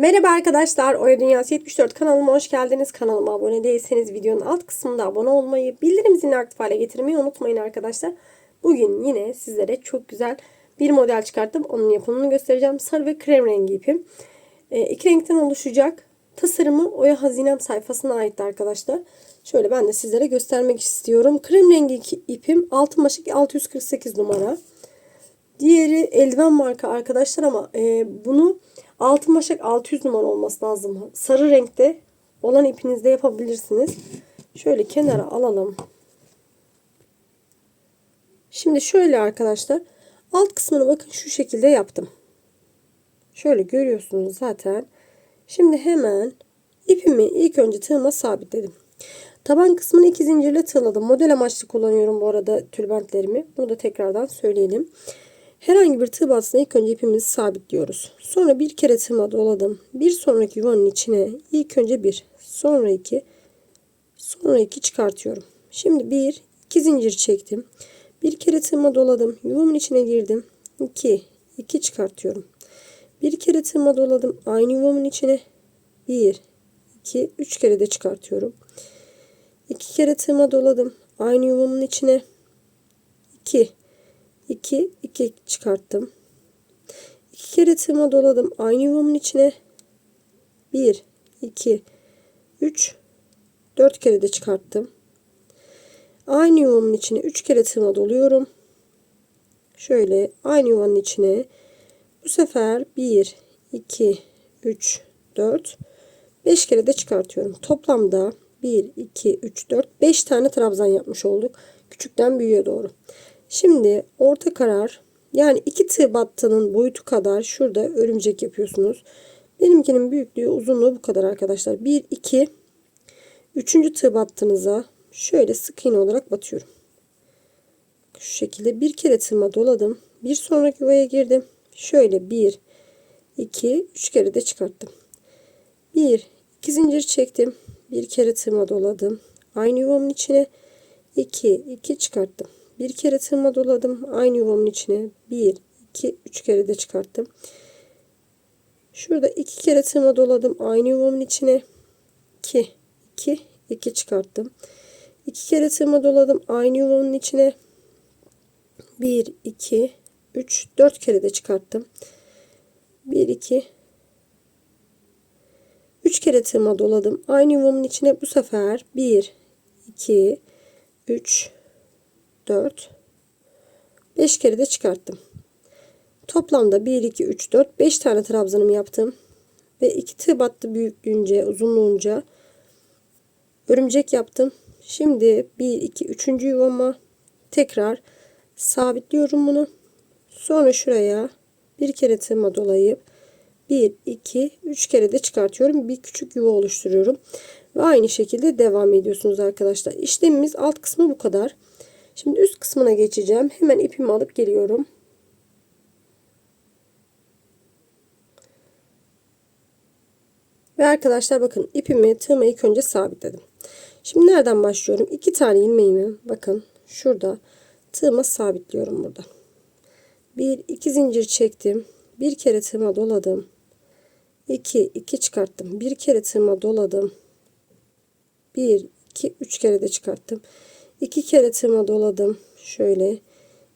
Merhaba arkadaşlar, Oya Dünyası 74 kanalıma hoş geldiniz. Kanalıma abone değilseniz videonun alt kısmında abone olmayı, bildirim zilini aktif hale getirmeyi unutmayın arkadaşlar. Bugün yine sizlere çok güzel bir model çıkarttım. Onun yapımını göstereceğim. Sarı ve krem rengi ipim. E, iki renkten oluşacak. Tasarımı Oya Hazinem sayfasına aitti arkadaşlar. Şöyle ben de sizlere göstermek istiyorum. Krem rengi ipim altın başlık 648 numara. Diğeri eldiven marka arkadaşlar ama e, bunu altın başak 600 numara olması lazım. Sarı renkte olan ipinizde yapabilirsiniz. Şöyle kenara alalım. Şimdi şöyle arkadaşlar. Alt kısmını bakın şu şekilde yaptım. Şöyle görüyorsunuz zaten. Şimdi hemen ipimi ilk önce tığıma sabitledim. Taban kısmını iki zincirle tığladım. Model amaçlı kullanıyorum bu arada tülbentlerimi. Bunu da tekrardan söyleyelim. Herhangi bir tığ battısına ilk önce ipimizi sabitliyoruz. Sonra bir kere tığıma doladım. Bir sonraki yuvanın içine ilk önce bir, sonra iki, sonra iki çıkartıyorum. Şimdi bir, iki zincir çektim. Bir kere tığıma doladım. Yuvamın içine girdim. İki, iki çıkartıyorum. Bir kere tığıma doladım. Aynı yuvamın içine bir, iki, üç kere de çıkartıyorum. İki kere tığıma doladım. Aynı yuvamın içine iki, 2 2 çıkarttım. 2 kere tığıma doladım. Aynı yuvamın içine 1 2 3 4 kere de çıkarttım. Aynı yuvamın içine 3 kere tığıma doluyorum. Şöyle aynı yuvanın içine bu sefer 1 2 3 4 5 kere de çıkartıyorum. Toplamda 1 2 3 4 5 tane trabzan yapmış olduk. Küçükten büyüğe doğru. Şimdi orta karar yani iki tığ battının boyutu kadar şurada örümcek yapıyorsunuz. Benimkinin büyüklüğü uzunluğu bu kadar arkadaşlar. 1 2 3. tığ battığınıza şöyle sık iğne olarak batıyorum. Şu şekilde bir kere tığıma doladım. Bir sonraki yuvaya girdim. Şöyle 1 2 3 kere de çıkarttım. 1 2 zincir çektim. Bir kere tığıma doladım. Aynı yuvamın içine 2 2 çıkarttım. Bir kere tığıma doladım. Aynı yuvamın içine. Bir, iki, üç kere de çıkarttım. Şurada iki kere tığıma doladım. Aynı yuvamın içine. iki, iki, iki çıkarttım. İki kere tığıma doladım. Aynı yuvamın içine. Bir, iki, üç, dört kere de çıkarttım. Bir, iki, üç kere tığıma doladım. Aynı yuvamın içine bu sefer bir, iki, üç, 4 5 kere de çıkarttım. Toplamda 1 2 3 4 5 tane trabzanımı yaptım. Ve 2 tığ battı büyüklüğünce, uzunluğunca örümcek yaptım. Şimdi 1 2 3. yuvama tekrar sabitliyorum bunu. Sonra şuraya bir kere tığıma dolayıp 1 2 3 kere de çıkartıyorum. Bir küçük yuva oluşturuyorum. Ve aynı şekilde devam ediyorsunuz arkadaşlar. İşlemimiz alt kısmı bu kadar. Şimdi üst kısmına geçeceğim. Hemen ipimi alıp geliyorum. Ve arkadaşlar bakın ipimi tığıma ilk önce sabitledim. Şimdi nereden başlıyorum? İki tane ilmeğimi bakın şurada tığıma sabitliyorum burada. Bir iki zincir çektim. Bir kere tığıma doladım. 2 2 çıkarttım. Bir kere tığıma doladım. 1 2 3 kere de çıkarttım. 2 kere tığıma doladım. Şöyle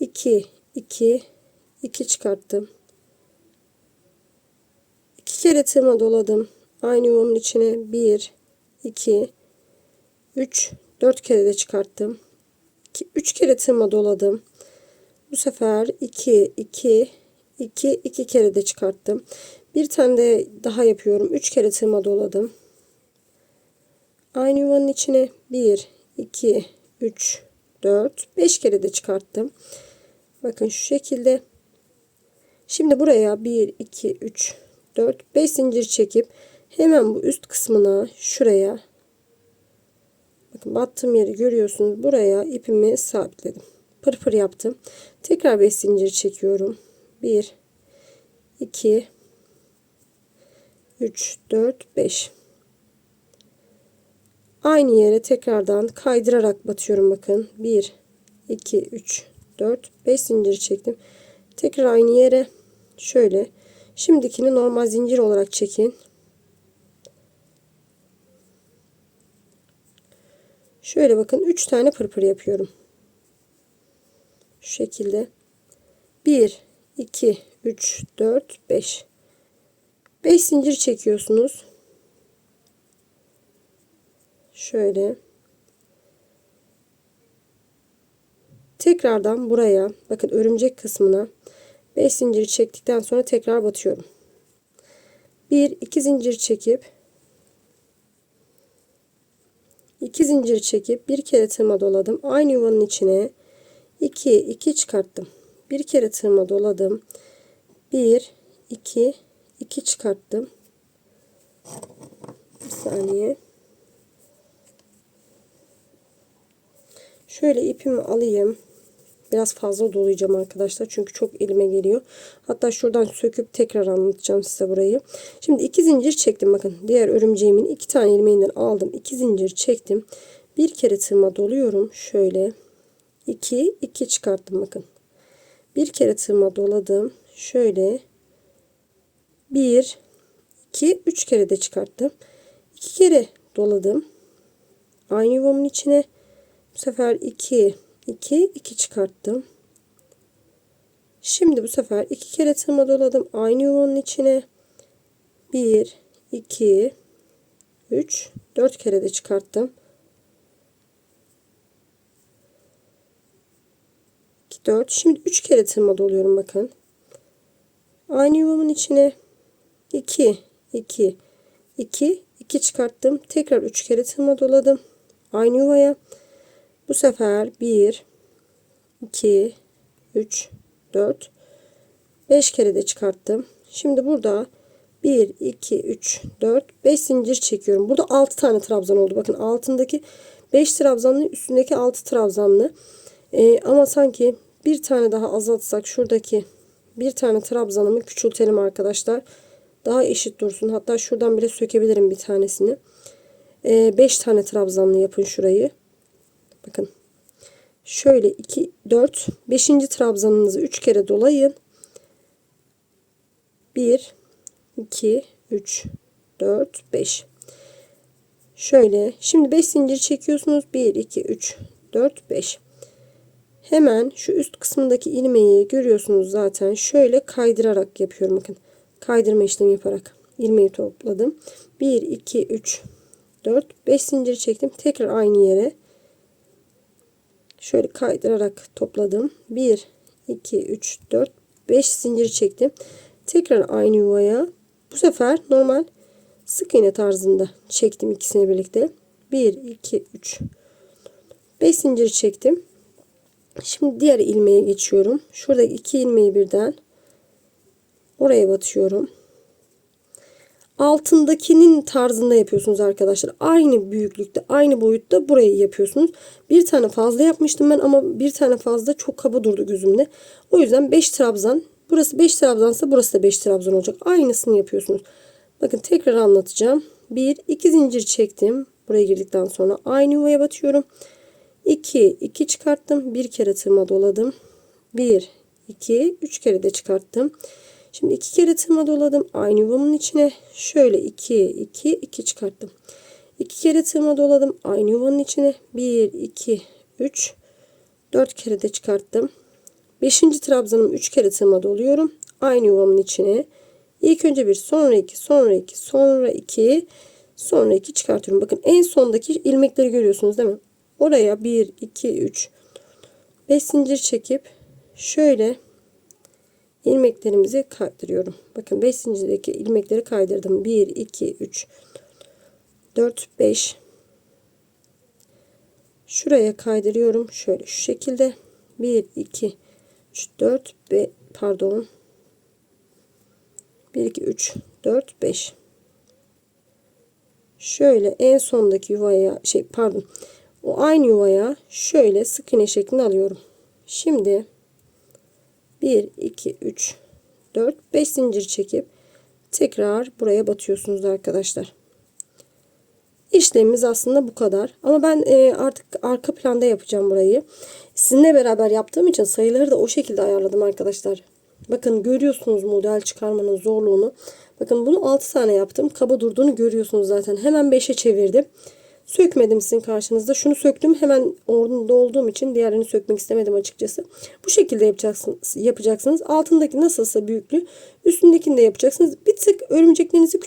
2 2 2 çıkarttım. 2 kere tığıma doladım. Aynı yuvamın içine 1 2 3 4 kere de çıkarttım. 2 3 kere tığıma doladım. Bu sefer 2 2 2 2 kere de çıkarttım. Bir tane de daha yapıyorum. 3 kere tığıma doladım. Aynı yuvanın içine 1 2 3, 4, 5 kere de çıkarttım. Bakın şu şekilde. Şimdi buraya 1, 2, 3, 4, 5 zincir çekip hemen bu üst kısmına şuraya bakın battığım yeri görüyorsunuz. Buraya ipimi sabitledim. Pırpır yaptım. Tekrar 5 zincir çekiyorum. 1, 2, 3, 4, 5. Aynı yere tekrardan kaydırarak batıyorum bakın. 1, 2, 3, 4, 5 zincir çektim. Tekrar aynı yere şöyle. Şimdikini normal zincir olarak çekin. Şöyle bakın 3 tane pırpır yapıyorum. Şu şekilde. 1, 2, 3, 4, 5. 5 zincir çekiyorsunuz. Şöyle. Tekrardan buraya bakın örümcek kısmına 5 zincir çektikten sonra tekrar batıyorum. 1 2 zincir çekip 2 zincir çekip bir kere tığıma doladım. Aynı yuvanın içine 2 2 çıkarttım. Bir kere tığıma doladım. 1 2 2 çıkarttım. Bir saniye. Şöyle ipimi alayım. Biraz fazla dolayacağım arkadaşlar. Çünkü çok elime geliyor. Hatta şuradan söküp tekrar anlatacağım size burayı. Şimdi iki zincir çektim. Bakın diğer örümceğimin iki tane ilmeğinden aldım. iki zincir çektim. Bir kere tığıma doluyorum. Şöyle. 2 2 çıkarttım bakın. Bir kere tığıma doladım. Şöyle. 1 2 3 kere de çıkarttım. 2 kere doladım. Aynı yuvamın içine bu sefer 2 2 2 çıkarttım. Şimdi bu sefer iki kere tığıma doladım. Aynı yuvanın içine 1 2 3 4 kere de çıkarttım. 2 4 şimdi 3 kere tığıma doluyorum bakın. Aynı yuvamın içine 2 2 2 2 çıkarttım. Tekrar 3 kere tığıma doladım. Aynı yuvaya bu sefer 1, 2, 3, 4, 5 kere de çıkarttım. Şimdi burada 1, 2, 3, 4, 5 zincir çekiyorum. Burada 6 tane trabzan oldu. Bakın altındaki 5 trabzanlı üstündeki 6 trabzanlı. Ee, ama sanki bir tane daha azaltsak şuradaki bir tane trabzanımı küçültelim arkadaşlar. Daha eşit dursun. Hatta şuradan bile sökebilirim bir tanesini. 5 ee, tane trabzanlı yapın şurayı. Bakın. Şöyle 2 4 5. trabzanınızı 3 kere dolayın. 1 2 3 4 5. Şöyle şimdi 5 zincir çekiyorsunuz. 1 2 3 4 5. Hemen şu üst kısmındaki ilmeği görüyorsunuz zaten. Şöyle kaydırarak yapıyorum bakın. Kaydırma işlemi yaparak ilmeği topladım. 1 2 3 4 5 zincir çektim. Tekrar aynı yere Şöyle kaydırarak topladım. 1, 2, 3, 4, 5 zincir çektim. Tekrar aynı yuvaya. Bu sefer normal sık iğne tarzında çektim ikisini birlikte. 1, 2, 3, 5 zincir çektim. Şimdi diğer ilmeğe geçiyorum. Şuradaki iki ilmeği birden oraya batıyorum altındakinin tarzında yapıyorsunuz arkadaşlar. Aynı büyüklükte, aynı boyutta burayı yapıyorsunuz. Bir tane fazla yapmıştım ben ama bir tane fazla çok kaba durdu gözümde. O yüzden 5 trabzan. Burası 5 trabzansa burası da 5 trabzan olacak. Aynısını yapıyorsunuz. Bakın tekrar anlatacağım. 1 2 zincir çektim. Buraya girdikten sonra aynı yuvaya batıyorum. 2 2 çıkarttım. Bir kere tığıma doladım. 1 2 3 kere de çıkarttım. Şimdi iki kere tığıma doladım. Aynı yuvamın içine şöyle 2 2 2 çıkarttım. İki kere tığıma doladım. Aynı yuvanın içine 1 2 3 4 kere de çıkarttım. 5. trabzanım 3 kere tığıma doluyorum. Aynı yuvamın içine ilk önce bir sonra 2 sonra 2 sonra 2 sonra 2 çıkartıyorum. Bakın en sondaki ilmekleri görüyorsunuz değil mi? Oraya 1 2 3 5 zincir çekip şöyle ilmeklerimizi kaydırıyorum. Bakın 5 zincirdeki ilmekleri kaydırdım. 1, 2, 3, 4, 5. Şuraya kaydırıyorum. Şöyle şu şekilde. 1, 2, 3, 4 ve pardon. 1, 2, 3, 4, 5. Şöyle en sondaki yuvaya şey pardon. O aynı yuvaya şöyle sık iğne şeklinde alıyorum. Şimdi 1 2 3 4 5 zincir çekip tekrar buraya batıyorsunuz arkadaşlar. İşlemimiz aslında bu kadar. Ama ben e, artık arka planda yapacağım burayı. Sizinle beraber yaptığım için sayıları da o şekilde ayarladım arkadaşlar. Bakın görüyorsunuz model çıkarmanın zorluğunu. Bakın bunu 6 tane yaptım. Kaba durduğunu görüyorsunuz zaten. Hemen 5'e çevirdim. Sökmedim sizin karşınızda. Şunu söktüm. Hemen orada olduğum için diğerini sökmek istemedim açıkçası. Bu şekilde yapacaksınız. yapacaksınız. Altındaki nasılsa büyüklüğü üstündekini de yapacaksınız. Bir tık örümceklerinizi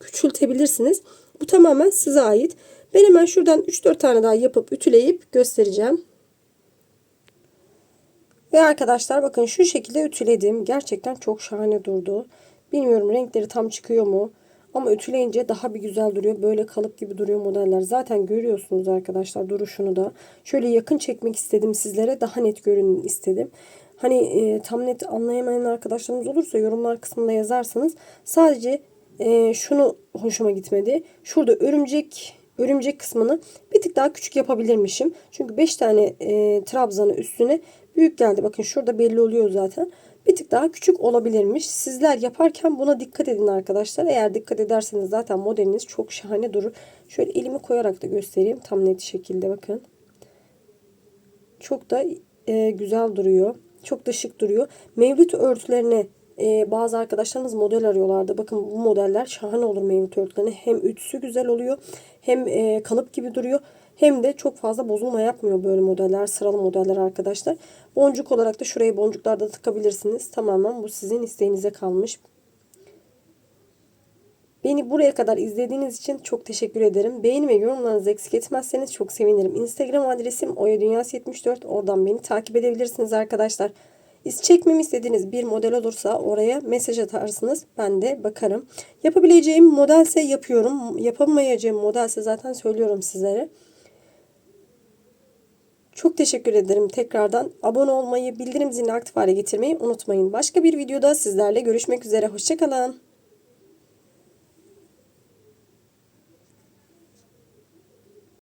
küçültebilirsiniz. Bu tamamen size ait. Ben hemen şuradan 3-4 tane daha yapıp ütüleyip göstereceğim. Ve arkadaşlar bakın şu şekilde ütüledim. Gerçekten çok şahane durdu. Bilmiyorum renkleri tam çıkıyor mu? Ama ütüleyince daha bir güzel duruyor. Böyle kalıp gibi duruyor modeller. Zaten görüyorsunuz arkadaşlar duruşunu da. Şöyle yakın çekmek istedim sizlere. Daha net görün istedim. Hani e, tam net anlayamayan arkadaşlarımız olursa yorumlar kısmında yazarsanız sadece e, şunu hoşuma gitmedi. Şurada örümcek örümcek kısmını bir tık daha küçük yapabilirmişim. Çünkü 5 tane e, trabzanı üstüne büyük geldi. Bakın şurada belli oluyor zaten. Bir tık daha küçük olabilirmiş. Sizler yaparken buna dikkat edin arkadaşlar. Eğer dikkat ederseniz zaten modeliniz çok şahane durur. Şöyle elimi koyarak da göstereyim. Tam net şekilde bakın. Çok da e, güzel duruyor. Çok da şık duruyor. Mevlüt örtülerine e, bazı arkadaşlarımız model arıyorlardı. Bakın bu modeller şahane olur mevlüt örtülerine. Hem ütüsü güzel oluyor. Hem e, kalıp gibi duruyor. Hem de çok fazla bozulma yapmıyor böyle modeller. Sıralı modeller arkadaşlar. Boncuk olarak da şuraya boncuklar da takabilirsiniz. Tamamen bu sizin isteğinize kalmış. Beni buraya kadar izlediğiniz için çok teşekkür ederim. Beğeni ve yorumlarınızı eksik etmezseniz çok sevinirim. Instagram adresim oyadunyası74. Oradan beni takip edebilirsiniz arkadaşlar. Çekmemi istediğiniz bir model olursa oraya mesaj atarsınız. Ben de bakarım. Yapabileceğim modelse yapıyorum. Yapamayacağım modelse zaten söylüyorum sizlere. Çok teşekkür ederim tekrardan. Abone olmayı, bildirim zilini aktif hale getirmeyi unutmayın. Başka bir videoda sizlerle görüşmek üzere. Hoşçakalın.